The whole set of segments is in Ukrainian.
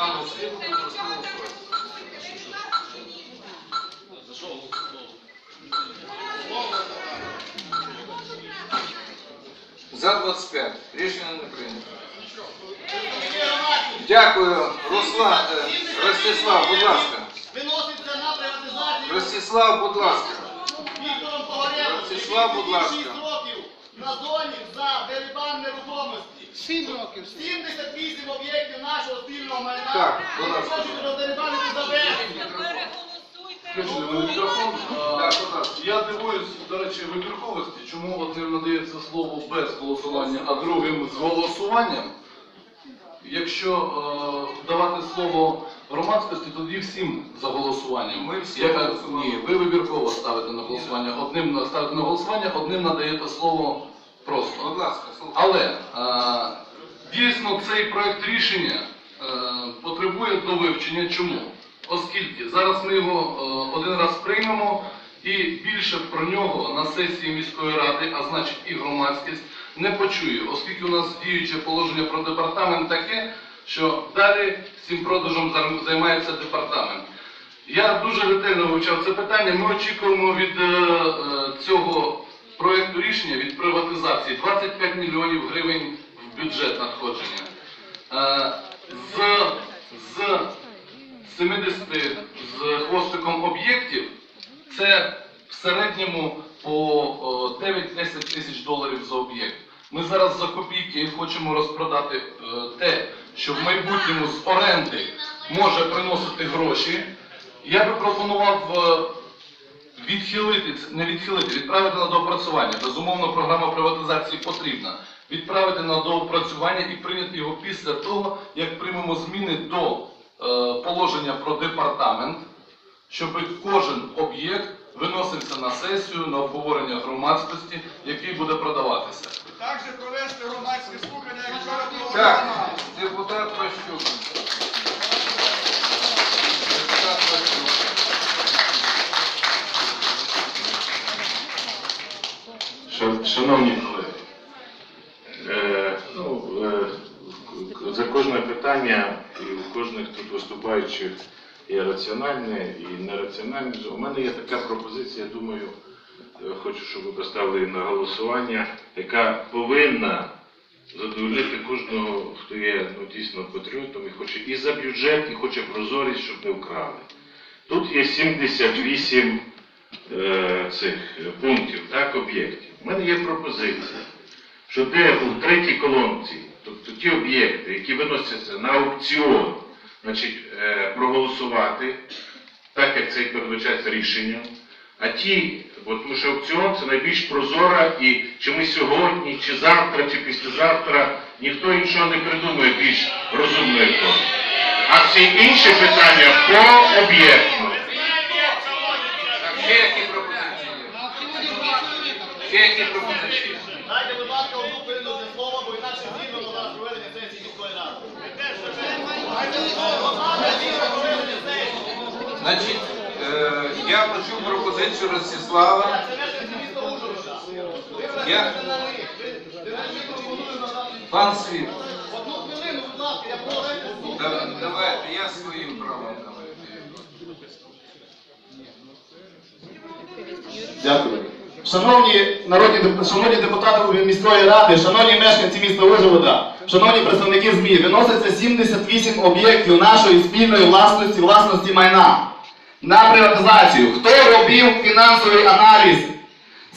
Пану Сліву прошу голосувати. За 25. Рішення не прийнято. Дякую. Руслан, е, Ростислав, будь ласка. Виноситься на приватизацію Ростислав, будь ласка. Віктором. Ростислав, будь ласка. 6 років на зоні за 7 років. 78 об'єктів нашого спільного майна. Так, будь ласка. Хочуть роздерибанити за безцінь. Включили ви мікрофон. Так, будь ласка. Я дивуюсь, до речі, вибірковості, чому одним надається слово без голосування, а другим з голосуванням. Якщо е, давати слово громадськості, тоді всім за голосуванням. Ми всі Яка- голосували. Ні, ви вибірково ставите на голосування. Одним на- ставите на голосування, одним надаєте слово просто. Будь ласка. Але е, дійсно цей проект рішення е, потребує до вивчення. Чому? Оскільки зараз ми його е, один раз приймемо і більше про нього на сесії міської ради, а значить і громадськість, не почує, оскільки у нас діюче положення про департамент таке, що далі цим продажем займається департамент. Я дуже ретельно вивчав це питання. Ми очікуємо від е, цього проекту рішення від приватизації 25 мільйонів гривень в бюджет надходження. Е, з, з 70 з хвостиком об'єктів це в середньому по о, 9-10 тисяч доларів за об'єкт. Ми зараз за копійки хочемо розпродати е, те, що в майбутньому з оренди може приносити гроші. Я би пропонував е, відхилити, не відхилити, відправити на доопрацювання. Безумовно, програма приватизації потрібна. Відправити на доопрацювання і прийняти його після того, як приймемо зміни до е, положення про департамент, щоб кожен об'єкт виносився на сесію, на обговорення громадськості, який буде продаватися. Також провести громадське слухання, як вчора було Так, депутат Ващук. Депутат Ващук. Шановні колеги, е, ну, е, за кожне питання і у кожних тут виступаючих є раціональне і нераціональне. У мене є така пропозиція, я думаю, е, хочу, щоб ви поставили на голосування, яка повинна задовольнити кожного, хто є ну, дійсно патріотом і хоче і за бюджет, і хоче прозорість, щоб не вкрали. Тут є 78 е, цих пунктів, так, об'єктів. У мене є пропозиція, що де у третій колонці, тобто ті об'єкти, які виносяться на аукціон, значить, е, проголосувати, так як це і передбачається рішенням, а ті, бо тому що аукціон це найбільш прозора і чи ми сьогодні, чи завтра, чи післязавтра ніхто іншого не придумає більш розумної форми. А всі інші питання пооб'єктно. Ще які пропозиції є? Ще які пропозиції? Дайте, будь ласка, одну хвилину для слова, бо інакше зірвано зараз проведення сесії міської ради. Значить, е, я почув пропозицію Ростислава. Це мешканці міста Ужгорода. Я... Пан Світ, Одну хвилину, будь ласка, я прошу. да- давайте, я своїм правом. Дякую. Шановні народні шановні депутати міської ради, шановні мешканці міста Ужгорода, шановні представники ЗМІ, виноситься 78 об'єктів нашої спільної власності, власності майна на приватизацію. Хто робив фінансовий аналіз?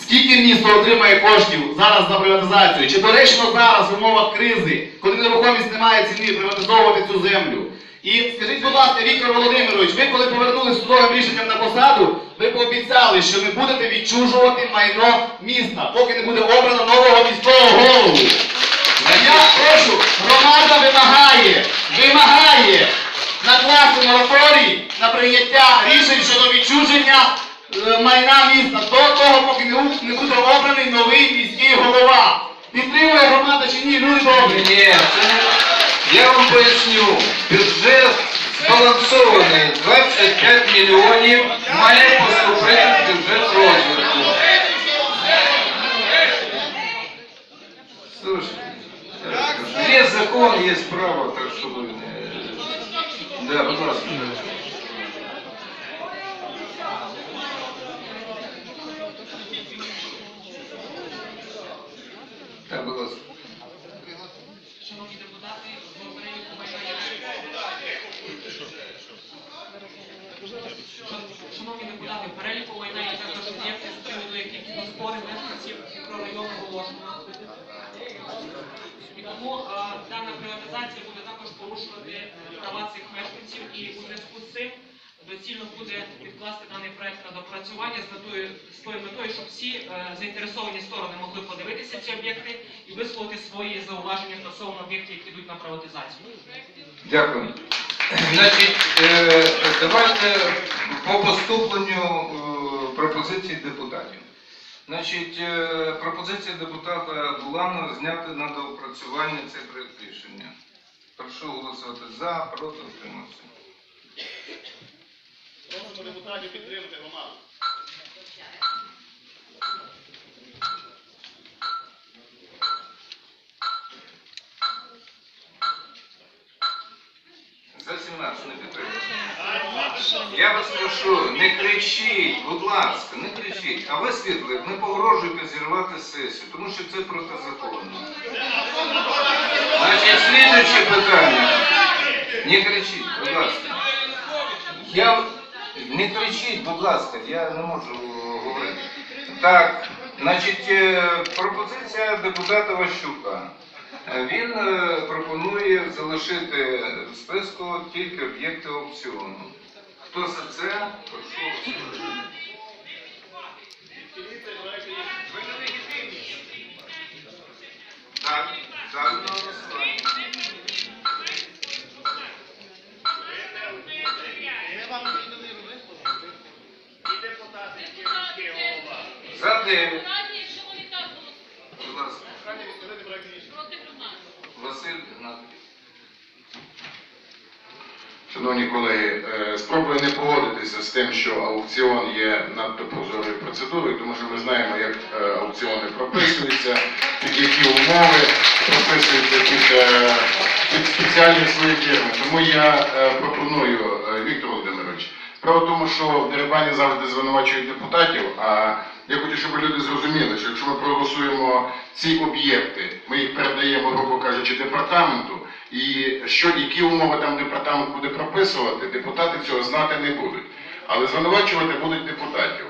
Скільки місто отримає коштів зараз за приватизацію? Чи доречно зараз в умовах кризи, коли нерухомість не має ціни, приватизовувати цю землю? І скажіть, будь ласка, Віктор Володимирович, ви коли повернулися судовим рішенням на посаду, ви пообіцяли, що не будете відчужувати майно міста, поки не буде обрано нового міського голову. Я прошу, громада вимагає, вимагає накласти мораторій на прийняття рішень щодо відчуження е, майна міста до того, поки не, не буде обраний новий міський голова. Підтримує громада чи ні, люди добрі? Ні, це не... Я вам поясню. Бюджет збалансований. 25 мільйонів має поступити в бюджет розвитку. Слушай, є закон, є право, так що ви не... Да, будь ласка. Так, будь ласка. Шановні депутати, переліку майна є також об'єкти, з приводу яких йдуть спори мешканців мікрорайону Волошина. І тому е, дана приватизація буде також порушувати е, права цих мешканців і у зв'язку з цим доцільно буде відкласти даний проект на допрацювання з метою з тою метою, щоб всі е, заінтересовані сторони могли подивитися ці об'єкти і висловити свої зауваження стосовно об'єктів, які йдуть на приватизацію. Дякую. Значить, е, давайте по поступленню е, пропозицій депутатів. Значить, е, пропозиція депутата Булана зняти на доопрацювання цей проект рішення. Прошу голосувати за, проти, утриматися. Просимо депутатів підтримати громаду. За 17 не підтримується. Я вас прошу, не кричіть, будь ласка, не кричіть. А ви, Світлик, не погрожуйте зірвати сесію, тому що це протизаконно. Значить, слідуюче питання. Не кричіть, будь ласка. Я... Не кричіть, будь ласка, я не можу говорити. Так, значить, е, пропозиція депутата Ващука. Він е, пропонує залишити в списку тільки об'єкти опціону. Хто за це? Прошу. Так, так, За 9. Шановні колеги, е, спробую не погодитися з тим, що аукціон є надто прозорою процедурою, тому що ми знаємо, як е, аукціони прописуються, під які умови прописуються під, е, під спеціальні свої фірми. Тому я пропоную, Віктор Володимирович, справа в тому, що в Дерибані завжди звинувачують депутатів, а я хочу, щоб люди зрозуміли, що якщо ми проголосуємо ці об'єкти, ми їх передаємо, грубо кажучи, департаменту, і що які умови там департамент буде прописувати, депутати цього знати не будуть. Але звинувачувати будуть депутатів.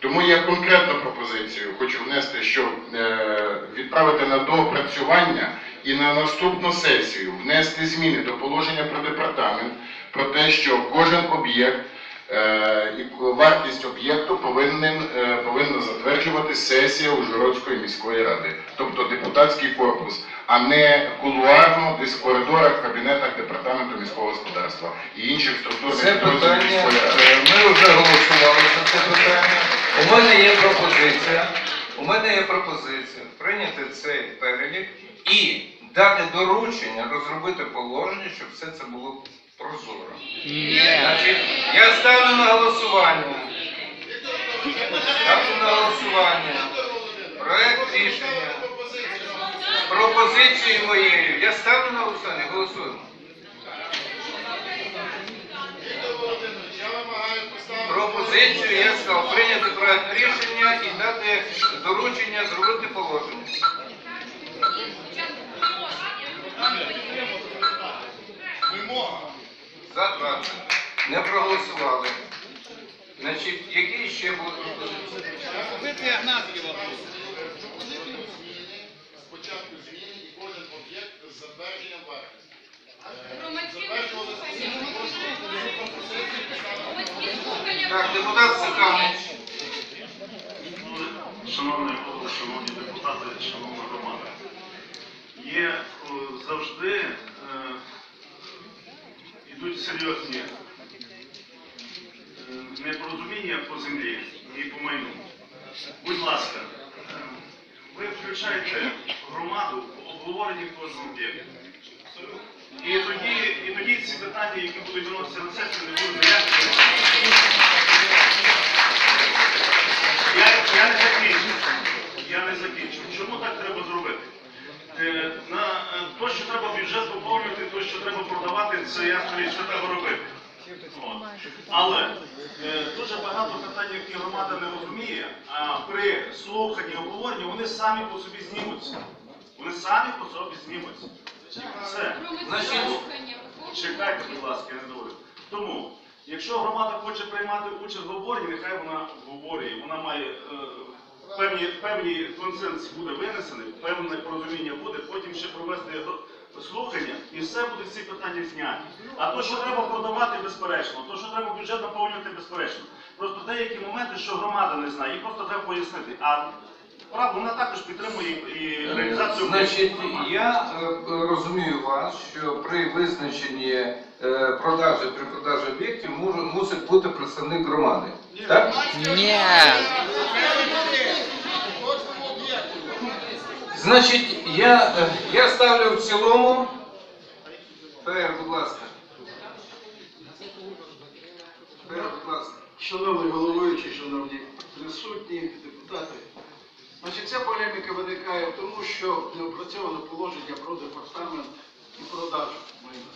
Тому я конкретну пропозицію хочу внести, щоб е, відправити на доопрацювання і на наступну сесію внести зміни до положення про департамент про те, що кожен об'єкт Е, і вартість об'єкту е, повинна затверджувати сесія Ужгородської міської ради, тобто депутатський корпус, а не кулуарно десь в коридорах, в кабінетах департаменту міського господарства і інших структурних Це підрозділів питання, міської ради. е, ми вже голосували за це питання. У мене є пропозиція. У мене є пропозиція прийняти цей перелік і дати доручення розробити положення, щоб все це було прозоро. Значить, я ставлю на голосування. Ставлю на голосування. Проект рішення. Пропозицією моєю. Я ставлю на голосування. Голосуємо. Пропозицію я сказав прийняти проект рішення і дати доручення зробити положення. Вимога. За 20. Не проголосували. Значить, які ще будуть пропозиції? Спочатку зміни і кожен об'єкт з затвердженням вартості. Так, депутат Саканович. Шановний голово, шановні депутати, шановна громада, є завжди е, йдуть серйозні е, непорозуміння по землі і по майну. Будь ласка, е, ви включаєте громаду в обговоренні кожного об'єкту. І тоді, і тоді ці питання, які будуть виноситися на сесію, не будуть ніяких. Я, не закінчив. Я не закінчив. Чому так треба зробити? Е, на е, то, що треба бюджет поповнювати, то, що треба продавати це я скажу, що треба робити. От. Але е, дуже багато питань, які громада не розуміє, а при слуханні, обговоренні вони самі по собі знімуться. Вони самі по собі знімуться. Значить, Чекайте, будь ласка, я не говорю. Тому, якщо громада хоче приймати участь в обговоренні, нехай вона обговорює. Вона має е, певні, певні консенс буде винесений, певне порозуміння буде, потім ще провести слухання, і все буде ці питання зняті. А то, що треба продавати, безперечно, то, що треба бюджет наповнювати, безперечно. Просто деякі моменти, що громада не знає, їх просто треба пояснити. Правда, вона також підтримує і реалізацію. Значить, я е, розумію вас, що при визначенні е, продажі, при продажі об'єктів може- мусить бути представник громади. Так? Ні. Значить, я, е, я ставлю в цілому. Фер, будь ласка. Фер, будь ласка. Шановний головуючий, шановні присутні, депутати. Значить, ця полеміка виникає тому, що не опрацьовано положення про департамент і продажу майна.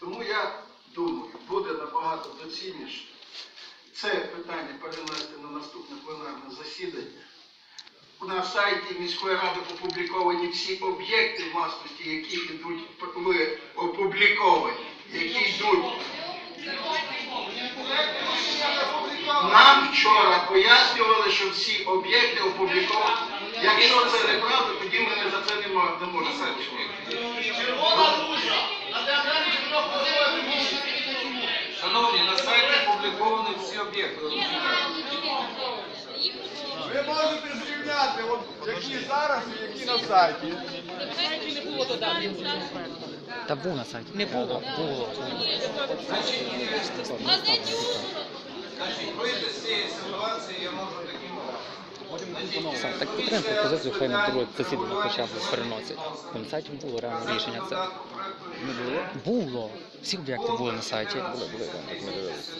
Тому я думаю, буде набагато доцільніше це питання перенести на наступне пленарне засідання. На сайті міської ради опубліковані всі об'єкти власності, які йдуть опубліковані, які йдуть Нам вчора пояснювали, що всі об'єкти опубліковані. Якщо це неправда, тоді ми не за це не мо- не можемо працювати. Шановні, на сайті опубліковані всі об'єкти. Ви можете зрівняти, от, які зараз і які на сайті. Та був на сайті. Не було. Було. Значить, вийти з цієї ситуації я можу таким образом. Сам, так підтримав пропозицію, хай на друге засідання хоча б переносять. На сайті було реально рішення це. Не було? Було. Всі об'єкти були на сайті. Були, були, як ми дивилися.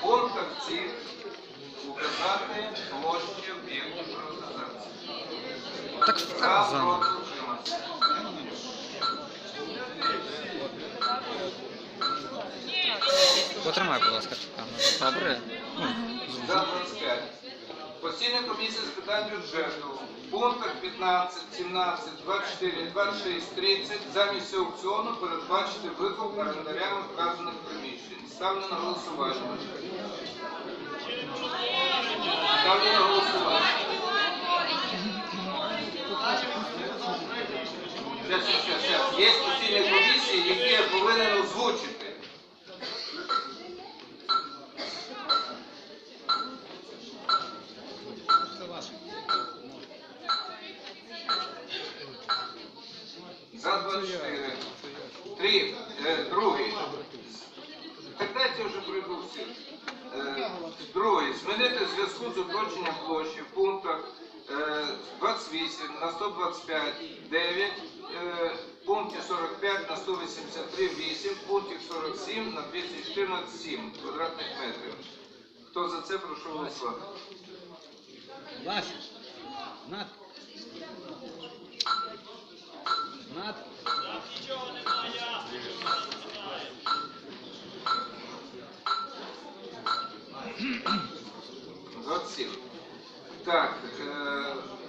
Пунктах цих указати площі приватизації. Так вказано. проти, утриматися. Потримай, будь ласка, камеру. Добре? Ну, За 25. Постійна комісія з питань бюджету в пунктах 15, 17, 24, 26, 30 замість аукціону передбачити викуп орендарями вказаних приміщень. Ставлю на голосування. Ставлю на голосування. Зараз, зараз, зараз. Є постійні комісії, які я повинен озвучити. За 24. Три. Е, другий. Так дайте вже пройду всіх. Е, другий. Змінити в зв'язку з уточненням площі в пунктах е, 28 на 125 9, е, пункті 45 на 183 8, пункті 47 на 214 7 квадратних метрів. Хто за це, прошу голосувати. Над. Над. Двадцять. Так, е,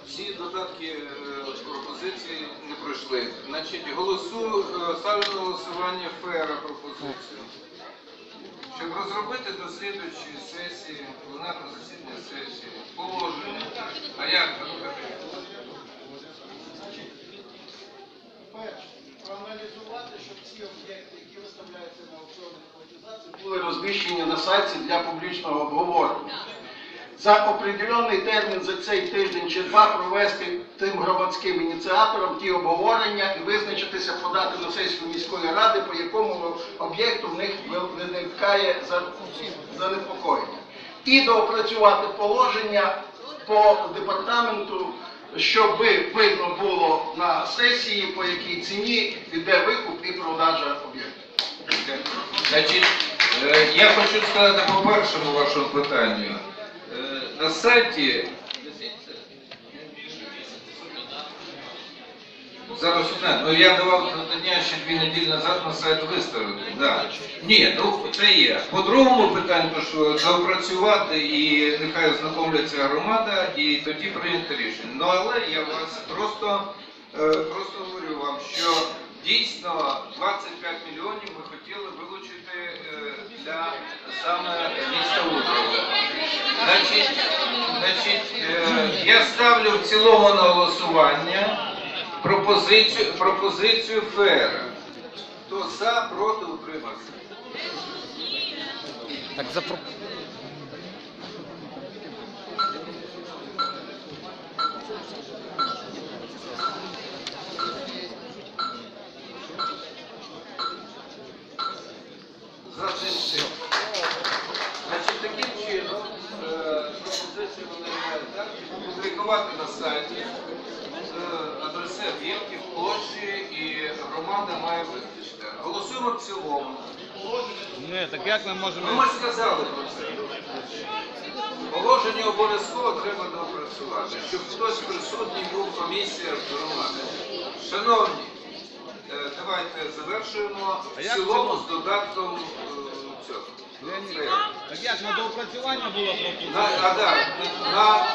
всі додатки е, пропозиції не пройшли. Значить, голосу, е, ставлю на голосування ФЕРа пропозицію. Щоб розробити до слідуючої сесії, пленарного засідання сесії, положення. А як? Перше, проаналізувати, щоб ці об'єкти, які виставляються на аукціонних приватизації, були розміщені на сайті для публічного обговорення. За определений термін за цей тиждень чи два провести тим громадським ініціаторам ті обговорення і визначитися, подати на сесію міської ради, по якому об'єкту в них виникає занепокоєння. І доопрацювати положення по департаменту, щоб видно було на сесії, по якій ціні йде викуп і продажа. Значить, е, я хочу сказати по першому вашому питанню. На сайті Зараз одне. Ну я давав завдання ще дві неділі назад на сайт виставити. Да. Ні, ну це є. По другому питанню, що доопрацювати і нехай ознакомляться громада, і тоді прийняти рішення. Ну але я вас просто, е, просто говорю вам, що дійсно 25 мільйонів ми хотіли вилучити для саме міста Ужгорода. Значить, значить е, я ставлю в цілому на голосування пропозицію, пропозицію ФЕРа. Хто за, проти, утримався. Так запро... За цим всім. Значить, таким чином, е, пропозицію вони мають так, публікувати на сайті е, адреси об'єктів, площі і громада має визначити. Голосуємо в цілому. Ні, так як ми можемо... Ну, ми ж сказали про це. Положення обов'язково треба доопрацювати, щоб хтось присутній був в комісії громади. Шановні, е, давайте завершуємо в цілому з додатком Так як на доопрацювання було На, а, да, на,